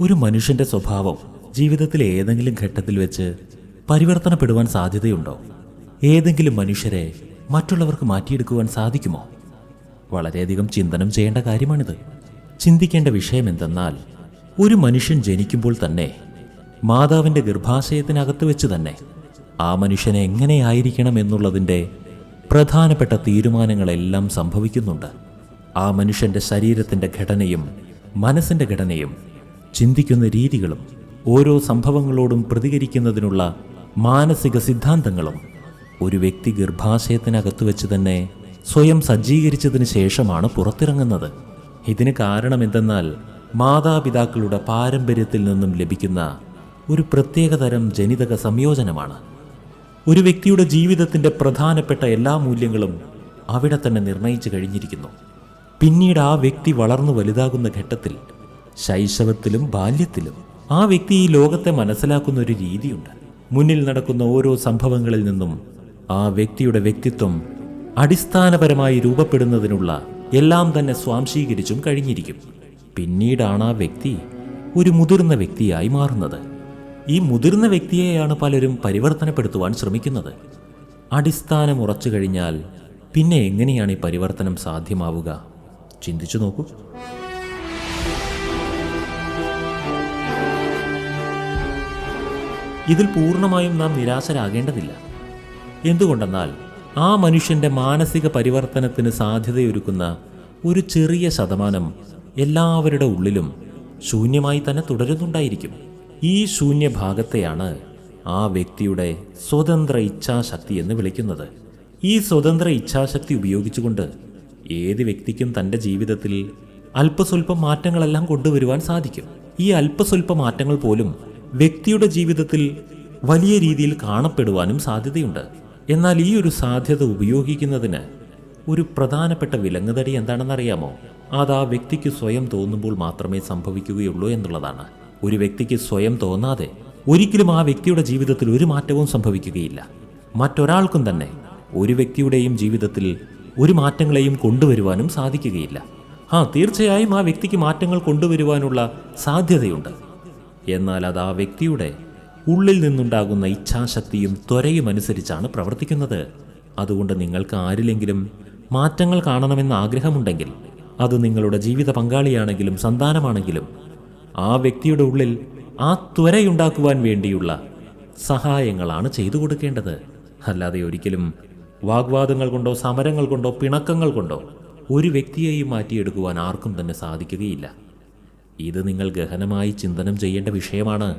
ഒരു മനുഷ്യന്റെ സ്വഭാവം ജീവിതത്തിലെ ഏതെങ്കിലും ഘട്ടത്തിൽ വെച്ച് പരിവർത്തനപ്പെടുവാൻ സാധ്യതയുണ്ടോ? ഏതെങ്കിലും മനുഷ്യരെ മറ്റുള്ളവർക്ക് മാറ്റിയെടുക്കുവാൻ സാധിക്കുമോ? വളരെയധികം ചിന്തനം ചെയ്യേണ്ട കാര്യമാണിത്. ചിന്തിക്കേണ്ട വിഷയം എന്തെന്നാൽ ഒരു മനുഷ്യൻ ജനിക്കുമ്പോൾ തന്നെ മാതാവിന്റെ ഗർഭാശയത്തിനകത്ത് വെച്ച് തന്നെ ആ മനുഷ്യനെ എങ്ങനെയായിരിക്കണം എന്നുള്ളതിന്റെ പ്രധാനപ്പെട്ട തീരുമാനങ്ങളെല്ലാം സംഭവിക്കുന്നുണ്ട്. ആ മനുഷ്യന്റെ ശരീരത്തിന്റെ ഘടനയും മനസ്സിന്റെ ഘടനയും ചിന്തിക്കുന്ന രീതികളും ഓരോ സംഭവങ്ങളോടും പ്രതികരിക്കുന്നതിനുള്ള മാനസിക സിദ്ധാന്തങ്ങളും ഒരു വ്യക്തി ഗർഭാശയത്തിനകത്ത് വെച്ച് തന്നെ സ്വയം സജ്ജീകരിച്ചതിന് ശേഷമാണ് പുറത്തിറങ്ങുന്നത്. ഇതിന് കാരണം എന്തെന്നാൽ മാതാപിതാക്കളുടെ പാരമ്പര്യത്തിൽ നിന്നും ലഭിക്കുന്ന ഒരു പ്രത്യേകതരം ജനിതക സംയോജനമാണ്. ഒരു വ്യക്തിയുടെ ജീവിതത്തിന്റെ പ്രധാനപ്പെട്ട എല്ലാ മൂല്യങ്ങളും അവിടെ തന്നെ നിർണയിച്ചു കഴിഞ്ഞിരിക്കുന്നു. പിന്നീട് ആ വ്യക്തി വളർന്നു വലുതാകുന്ന ഘട്ടത്തിൽ ശൈശവത്തിലും ബാല്യത്തിലും ആ വ്യക്തി ഈ ലോകത്തെ മനസ്സിലാക്കുന്ന ഒരു രീതിയുണ്ട്. മുന്നിൽ നടക്കുന്ന ഓരോ സംഭവങ്ങളിൽ നിന്നും ആ വ്യക്തിയുടെ വ്യക്തിത്വം അടിസ്ഥാനപരമായി രൂപപ്പെടുന്നതിനുള്ള എല്ലാം തന്നെ സ്വാംശീകരിച്ചും കഴിഞ്ഞിരിക്കും. പിന്നീടാണ് ആ വ്യക്തി ഒരു മുതിർന്ന വ്യക്തിയായി മാറുന്നത്. ഈ മുതിർന്ന വ്യക്തിയെയാണ് പലരും പരിവർത്തനപ്പെടുത്തുവാൻ ശ്രമിക്കുന്നത്. അടിസ്ഥാനം ഉറച്ചു കഴിഞ്ഞാൽ പിന്നെ എങ്ങനെയാണ് ഈ പരിവർത്തനം സാധ്യമാവുക? ചിന്തിച്ചു നോക്കൂ. ഇതിൽ പൂർണമായും നാം നിരാശരാകേണ്ടതില്ല. എന്തുകൊണ്ടെന്നാൽ ആ മനുഷ്യന്റെ മാനസിക പരിവർത്തനത്തിന് സാധ്യതയൊരുക്കുന്ന ഒരു ചെറിയ ശതമാനം എല്ലാവരുടെ ഉള്ളിലും ശൂന്യമായി തന്നെ തുടരുന്നുണ്ടായിരിക്കും. ഈ ശൂന്യഭാഗത്തെയാണ് ആ വ്യക്തിയുടെ സ്വതന്ത്ര ഇച്ഛാശക്തി എന്ന് വിളിക്കുന്നത്. ഈ സ്വതന്ത്ര ഇച്ഛാശക്തി ഉപയോഗിച്ചുകൊണ്ട് ഏത് വ്യക്തിക്കും തന്റെ ജീവിതത്തിൽ അല്പസ്വല്പം മാറ്റങ്ങളെല്ലാം കൊണ്ടുവരുവാൻ സാധിക്കും. ഈ അല്പസ്വല്പ മാറ്റങ്ങൾ പോലും വ്യക്തിയുടെ ജീവിതത്തിൽ വലിയ രീതിയിൽ കാണപ്പെടുവാനും സാധ്യതയുണ്ട്. എന്നാൽ ഈ ഒരു സാധ്യത ഉപയോഗിക്കുന്നതിന് ഒരു പ്രധാനപ്പെട്ട വിലങ്ങുതടി എന്താണെന്നറിയാമോ? അത് ആ വ്യക്തിക്ക് സ്വയം തോന്നുമ്പോൾ മാത്രമേ സംഭവിക്കുകയുള്ളൂ എന്നുള്ളതാണ്. ഒരു വ്യക്തിക്ക് സ്വയം തോന്നാതെ ഒരിക്കലും ആ വ്യക്തിയുടെ ജീവിതത്തിൽ ഒരു മാറ്റവും സംഭവിക്കുകയില്ല. മറ്റൊരാൾക്കും തന്നെ ഒരു വ്യക്തിയുടെയും ജീവിതത്തിൽ ഒരു മാറ്റങ്ങളെയും കൊണ്ടുവരുവാനും സാധിക്കുകയില്ല. ആ തീർച്ചയായും ആ വ്യക്തിക്ക് മാറ്റങ്ങൾ കൊണ്ടുവരുവാനുള്ള സാധ്യതയുണ്ട്. എന്നാൽ അത് ആ വ്യക്തിയുടെ ഉള്ളിൽ നിന്നുണ്ടാകുന്ന ഇച്ഛാശക്തിയും ത്വരയും അനുസരിച്ചാണ് പ്രവർത്തിക്കുന്നത്. അതുകൊണ്ട് നിങ്ങൾക്ക് ആരിലെങ്കിലും മാറ്റങ്ങൾ കാണണമെന്ന് ആഗ്രഹമുണ്ടെങ്കിൽ അത് നിങ്ങളുടെ ജീവിത പങ്കാളിയാണെങ്കിലും സന്താനമാണെങ്കിലും ആ വ്യക്തിയുടെ ഉള്ളിൽ ആ ത്വരയുണ്ടാക്കുവാൻ വേണ്ടിയുള്ള സഹായങ്ങളാണ് ചെയ്തു കൊടുക്കേണ്ടത്. അല്ലാതെ ഒരിക്കലും വാഗ്വാദങ്ങൾ കൊണ്ടോ സമരങ്ങൾ കൊണ്ടോ പിണക്കങ്ങൾ കൊണ്ടോ ഒരു വ്യക്തിയെയും മാറ്റിയെടുക്കുവാൻ ആർക്കും തന്നെ സാധിക്കുകയില്ല. ഇത് നിങ്ങൾ ഗഹനമായി ചിന്തനം ചെയ്യേണ്ട വിഷയമാണ്.